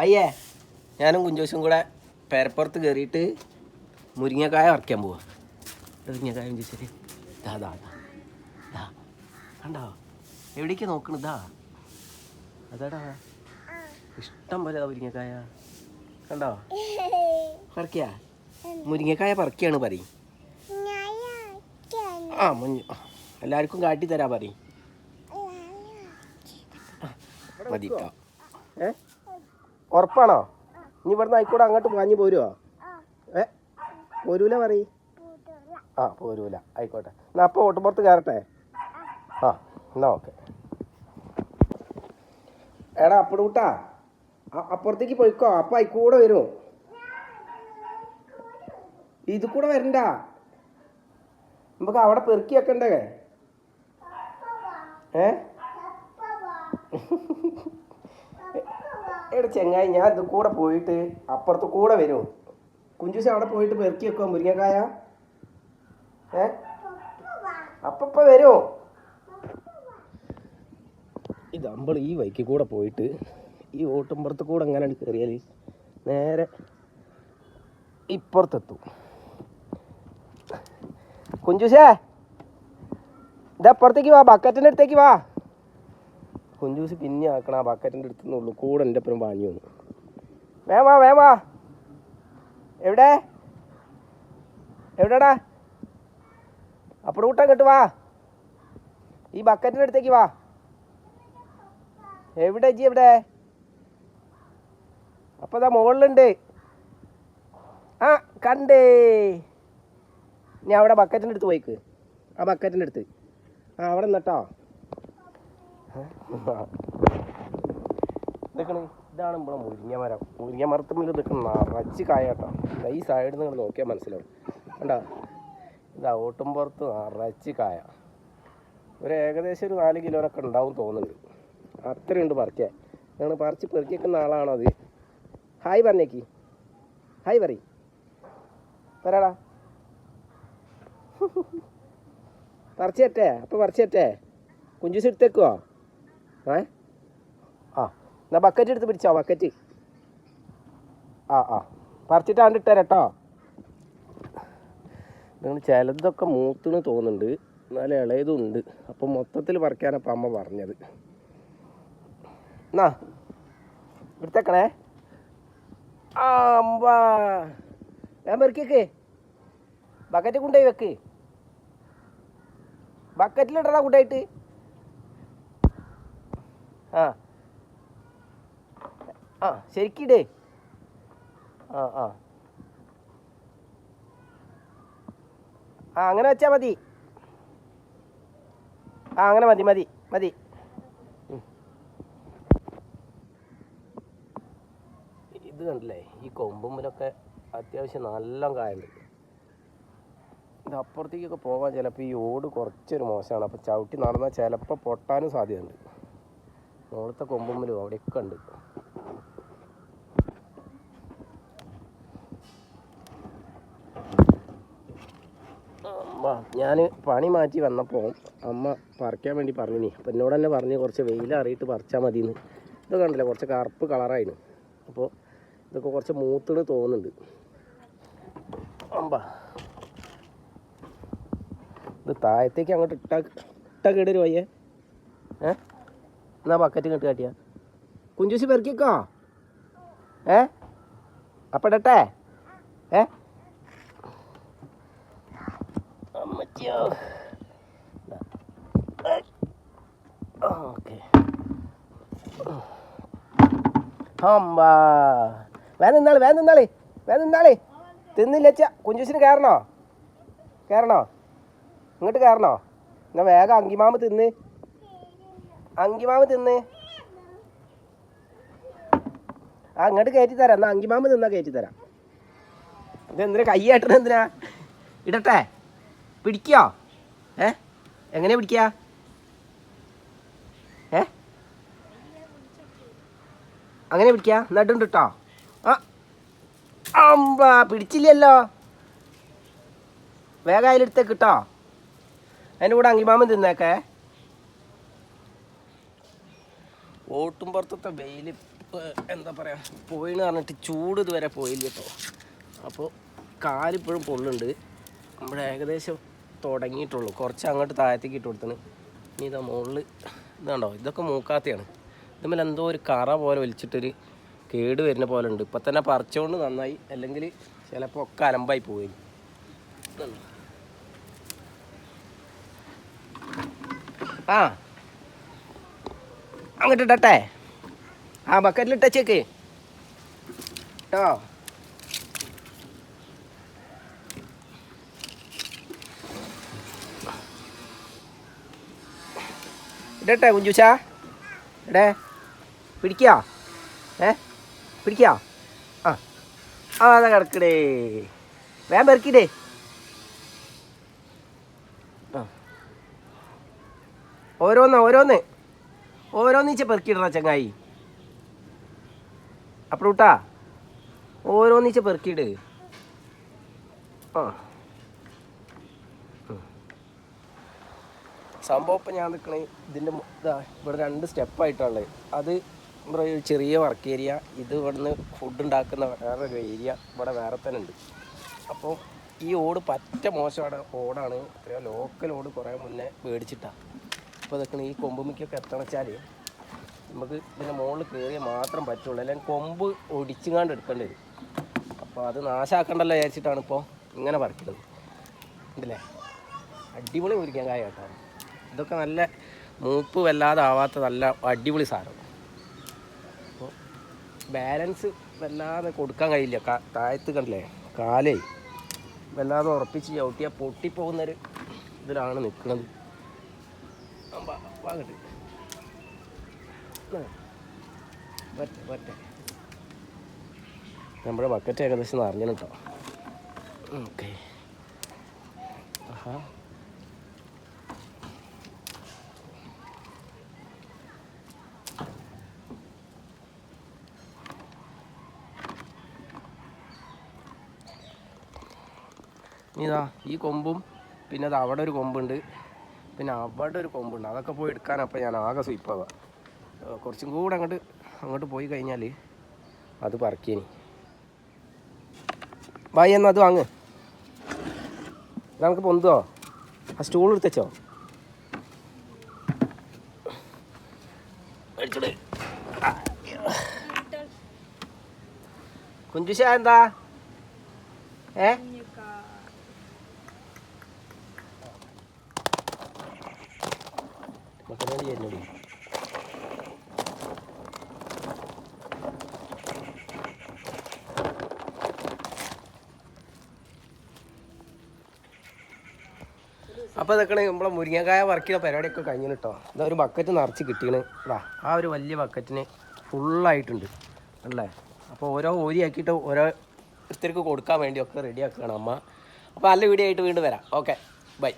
പയ്യേ ഞാനും കുഞ്ചോസും കൂടെ പേരപ്പുറത്ത് കയറിയിട്ട് മുരിങ്ങക്കായ വറക്കാൻ പോവാ. മുരിങ്ങക്കായ കുഞ്ചോശരി ദാ ദാ ദാ കണ്ടോ? എവിടേക്ക് നോക്കണതാ അതാടാ. ഇഷ്ടം പോലെ മുരിങ്ങക്കായ. കണ്ടോ? പറക്കിയ മുരിങ്ങക്കായ പറക്കിയാണ് പറയും. ആ മുഞ്ഞ്. എല്ലാവർക്കും കാട്ടി തരാ പറയും മതി കേട്ടോ ഏ? ഉറപ്പാണോ? ഇനി ഇവിടുന്ന് ആയിക്കൂടെ അങ്ങോട്ട് വാങ്ങി പോരുവോ? ഏ? പോരൂല പറയ്. ആ പോരൂല. ആയിക്കോട്ടെ. എന്നാ അപ്പോൾ ഓട്ടുപുറത്ത് കയറട്ടെ? ആ എന്നാ ഓക്കെ. എടാ അപ്പടൂട്ടാ അപ്പുറത്തേക്ക് പോയിക്കോ. അപ്പം ആയിക്കൂടെ വരുമോ ഇത് കൂടെ വരണ്ട. നമുക്ക് അവിടെ പെറുക്കി വെക്കണ്ടേ ഏ? എടാ ചെങ്ങായി ഞാൻ ഇത് കൂടെ പോയിട്ട് അപ്പുറത്ത് കൂടെ വരും. കുഞ്ചുസ അവിടെ പോയിട്ട് പെറുക്കി വെക്കോ മുരിങ്ങക്കായ? ഏ? അപ്പ വരുമോ ഇത് നമ്മൾ ഈ വൈക്ക് കൂടെ പോയിട്ട് ഈ ഓട്ടുമ്പുറത്ത് കൂടെ അങ്ങനെ കയറിയാൽ നേരെ ഇപ്പുറത്തെത്തും. കുഞ്ചുസേ ഇതപ്പുറത്തേക്ക് വാ ബക്കറ്റിന്റെ അടുത്തേക്ക് വാ. കുഞ്ചൂസ് പിന്നെ ആക്കണം ആ ബക്കറ്റിന്റെ അടുത്തുനിന്നുള്ളൂ കൂടെ എന്റെ അപ്പുറം വാങ്ങി വന്നു. വേമാ വേമാ എവിടെ? എവിടെടാ? അപ്പുറം കൂട്ടാൻ കിട്ടു വാ. ഈ ബക്കറ്റിന്റെ അടുത്തേക്ക് വാ. എവിടെ ജി എവിടെ? അപ്പോൾ ഇതാ മുകളിലുണ്ട് ആ കണ്ടേ. ഞാൻ അവിടെ ബക്കറ്റിന്റെ അടുത്ത് പോയിക്ക്. ആ ബക്കറ്റിന്റെ അടുത്ത്. ആ അവിടെ നിന്നട്ടോ. നിൽക്കണേ ഇതാണ് നമ്മളെ മുരിങ്ങ മരം. മുരിങ്ങ മരത്തുമ്മിൽ നിൽക്കുന്ന നിറച്ച് കായ കേട്ടോ ദാ ഈ സൈഡിൽ നിന്ന് നോക്കിയാൽ മനസ്സിലാവും. കണ്ടാ? ഇതാ ഓട്ടുംപുറത്ത് നിറച്ച് കായ. ഒരു ഏകദേശം ഒരു നാല് കിലോനൊക്കെ ഉണ്ടാവും തോന്നുന്നുണ്ട്. അത്രയുണ്ട് പറിക്കാൻ. നിങ്ങൾ പറിച്ച് പെറുക്കി വെക്കുന്ന ആളാണോ അത്? ഹായ് പറഞ്ഞേക്ക്. ഹായ് പറ പറയാടാ. പറിച്ചേറ്റേ അപ്പോൾ പറിച്ചേറ്റേ കുഞ്ചൂസ് എടുത്തേക്കുവോ? ഏ? ആ ബക്കറ്റ് എടുത്ത് പിടിച്ചോ ബക്കറ്റ് ആ ആ. പറിച്ചിട്ടാണ്ട് കേട്ടോ നിങ്ങൾ ചിലതൊക്കെ മൂത്തുന്ന് തോന്നുന്നുണ്ട്. എന്നാലും ഇളയതും ഉണ്ട് അപ്പം മൊത്തത്തിൽ പറിക്കാനപ്പം അമ്മ പറഞ്ഞത്. എന്നാ എടുത്തേക്കണേ. ആ അമ്പാ. ഞാൻ പെറുക്കിയേക്ക്. ബക്കറ്റ് കൊണ്ടുപോയി വെക്ക്. ബക്കറ്റിലിടണ കൊണ്ടായിട്ട്. ആ. ആ ശരിക്കിടേ. ആ ആ. ആ അങ്ങനെ വെച്ചാൽ മതി. ആ അങ്ങനെ മതി മതി മതി. ഇത് കണ്ടില്ലേ ഈ കൊമ്പുമ്പിലൊക്കെ അത്യാവശ്യം നല്ല കായുണ്ട്. ഇത് അപ്പുറത്തേക്കൊക്കെ പോകാൻ ചിലപ്പോൾ ഈ ഓട് കുറച്ചൊരു മോശമാണ് അപ്പോൾ ചവിട്ടി നടന്നാൽ ചിലപ്പോൾ പൊട്ടാനും സാധ്യതയുണ്ട്. മുകളത്തെ കൊമ്പുമ്പിലും അവിടെയൊക്കെ ഉണ്ട്. ഞാൻ പണി മാറ്റി വന്നപ്പോൾ അമ്മ പറിക്കാൻ വേണ്ടി പറഞ്ഞു നീ അപ്പം എന്നോട് തന്നെ പറഞ്ഞ് കുറച്ച് വെയിൽ അറിയിട്ട് പറിച്ചാൽ മതിയെന്ന് ഇത് കണ്ടില്ല കുറച്ച് കറുപ്പ് കളറായിരുന്നു അപ്പോൾ ഇതൊക്കെ കുറച്ച് മൂത്തിന് തോന്നുന്നുണ്ട്. അമ്പ ഇത് താഴത്തേക്ക് അങ്ങോട്ട് ഇട്ടാ ഇട്ടാ കേടൊരു വയ്യേ ഏ? എന്നാ ബക്കറ്റ് ഇങ്ങോട്ട് കാട്ടിയാ? കുഞ്ചൂസി പെറുക്കിക്കോ? ഏ? അപ്പടട്ടെ ഏ? അമ്മച്ചോ ഓക്കെ. അമ്പാ വേഗം നിന്നാളി വേഗം നിന്നാളി വേഗം നിന്നാളി. തിന്നില്ലച്ച കുഞ്ചൂസിന് കയറണോ കയറണോ ഇങ്ങോട്ട് കയറണോ എന്നാ വേഗം അങ്കിമാമ തിന്ന്. അങ്കിമാമ തിന്ന്. ആ അങ്ങോട്ട് കയറ്റി തരാം. എന്നാ അങ്കിമാമ തിന്നാ കയറ്റി തരാം. ഇതെന്തിനാ ആട്ടണ എന്തിനാ? ഇടട്ടെ. പിടിക്കോ? ഏ? എങ്ങനെ പിടിക്കുക ഏ? അങ്ങനെ പിടിക്കുക നടുണ്ട് കേട്ടോ ആ. പിടിച്ചില്ലല്ലോ. വേഗം അതിലെടുത്തേക്ക് കിട്ടോ അതിന്റെ കൂടെ അങ്കിമാമൻ തിന്നേക്കേ. ഓട്ടുംപുറത്തത്തെ വെയിൽ ഏഹ്, എന്താ പറയുക പോയിന്ന് പറഞ്ഞിട്ട് ചൂട് ഇതുവരെ പോയില്ല കേട്ടോ. അപ്പോൾ കാലിപ്പോഴും പൊള്ളുണ്ട്. നമ്മുടെ ഏകദേശം തുടങ്ങിയിട്ടുള്ളൂ. കുറച്ച് അങ്ങോട്ട് താഴത്തേക്ക് ഇട്ട് കൊടുത്തിന് ഇനി ഇതാ മുകളിൽ ഇതാണ്ടോ? ഇതൊക്കെ മൂക്കാത്തയാണ്. ഇതുമ്മൽ എന്തോ ഒരു കറ പോലെ വലിച്ചിട്ടൊരു കേട് വരുന്ന പോലെ ഉണ്ട്. ഇപ്പം തന്നെ പറിച്ചുകൊണ്ട് നന്നായി. അല്ലെങ്കിൽ ചിലപ്പോൾ ഒക്കെ അലമ്പായി പോയി? ആ. അങ്ങോട്ട് ഇട്ടട്ടെ ആ ബക്കറ്റിൽ ഇട്ടച്ചേക്ക്. കേട്ടോ ഇടട്ടെ കുഞ്ചുച്ചാ ഇടേ പിടിക്കാ. ഏ പിടിക്കാ. ആ ആ അതാ കിടക്കടേ വേഗം പെറുക്കിടേ ഓരോന്ന് ഓരോന്ന്. ഓരോന്നീച്ച പെറുക്കിയിടണ ചങ്ങായി. അപ്പഴൂട്ടാ ഓരോന്നിച്ച് പെറുക്കിയിട്. ആ. സംഭവം ഇപ്പം ഞാൻ നിൽക്കണേ ഇതിന്റെ ഇതാ ഇവിടെ രണ്ട് സ്റ്റെപ്പായിട്ടുള്ളത് അത് ഇവിടെ ഒരു ചെറിയ വർക്ക് ഏരിയ ഇത് ഇവിടുന്ന് ഫുഡ് ഉണ്ടാക്കുന്ന വേറൊരു ഏരിയ ഇവിടെ വേറെ തന്നെ ഉണ്ട്. അപ്പോൾ ഈ ഓട് പറ്റ മോശമാണ് ഓടാണ്. എത്രയോ ലോക്കൽ ഓട് കുറേ മുന്നേ മേടിച്ചിട്ടാണ് അപ്പോൾ ഇതൊക്കെ ഈ കൊമ്പുമിക്കൊക്കെ എത്തണച്ചാൽ നമുക്ക് ഇതിന്റെ മുകളിൽ കയറിയാൽ മാത്രം പറ്റുള്ളൂ. അല്ലെങ്കിൽ കൊമ്പ് ഒടിച്ചുങ്ങാണ്ട് എടുക്കേണ്ടി വരും. അപ്പോൾ അത് നാശാക്കണ്ടല്ലോ വിചാരിച്ചിട്ടാണ് ഇപ്പോൾ ഇങ്ങനെ പറിക്കുന്നത് ഉണ്ടല്ലേ അടിപൊളി മുരിക്കാൻ കായ കേട്ടോ. ഇതൊക്കെ നല്ല മൂപ്പ് വല്ലാതെ ആവാത്ത നല്ല അടിപൊളി സാധനം. അപ്പോൾ ബാലൻസ് വല്ലാതെ കൊടുക്കാൻ കഴിയില്ല. താഴത്ത് കണ്ടില്ലേ? കാലേ. വല്ലാതെ ഉറപ്പിച്ച് ചവിട്ടിയാൽ പൊട്ടിപ്പോകുന്നൊരു ഇതിലാണ് നിൽക്കുന്നത് വാങ്ങട്ട്. പറ്റ പറ്റ നമ്മുടെ ബക്കറ്റ് ഏകദേശം നിറഞ്ഞു കേട്ടോ. ഓക്കെ. ആഹാ. ഇതാ ഈ കൊമ്പും പിന്നെ അത് അവിടെ ഒരു കൊമ്പുണ്ട്. പിന്നെ അവിടെ ഒരു കൊമ്പുണ്ട്. അതൊക്കെ പോയി എടുക്കാനപ്പോൾ ഞാൻ ആകെ സ്വീപ്പാവുക കുറച്ചും കൂടെ അങ്ങോട്ട് അങ്ങോട്ട് പോയി കഴിഞ്ഞാൽ അത് പറക്കിയനി ബൈ എന്നാ അത് വാങ്ങ്. നമുക്ക് പൊന്തോ ആ സ്റ്റൂൾ എടുത്തച്ചോ കുഞ്ചുശ എന്താ? ഏ? ചെയ്യുന്നോടി അപ്പോൾ ഇതൊക്കെ നമ്മളെ മുരിങ്ങക്കായ വർക്കിയ പരിപാടിയൊക്കെ കഴിഞ്ഞു കേട്ടോ ഇതാ ഒരു ബക്കറ്റ് നിറച്ച് കിട്ടിയാണ് ഇതാ ആ ഒരു വലിയ ബക്കറ്റിന് ഫുള്ളായിട്ടുണ്ട് അല്ലേ അപ്പോൾ ഓരോ ഓരിയാക്കിയിട്ട് ഓരോ ഇത്തിരിക്ക് കൊടുക്കാൻ വേണ്ടിയൊക്കെ റെഡിയാക്കുകയാണ് അമ്മ. അപ്പോൾ നല്ല വീഡിയോ ആയിട്ട് വീണ്ടും വരാം. Okay bye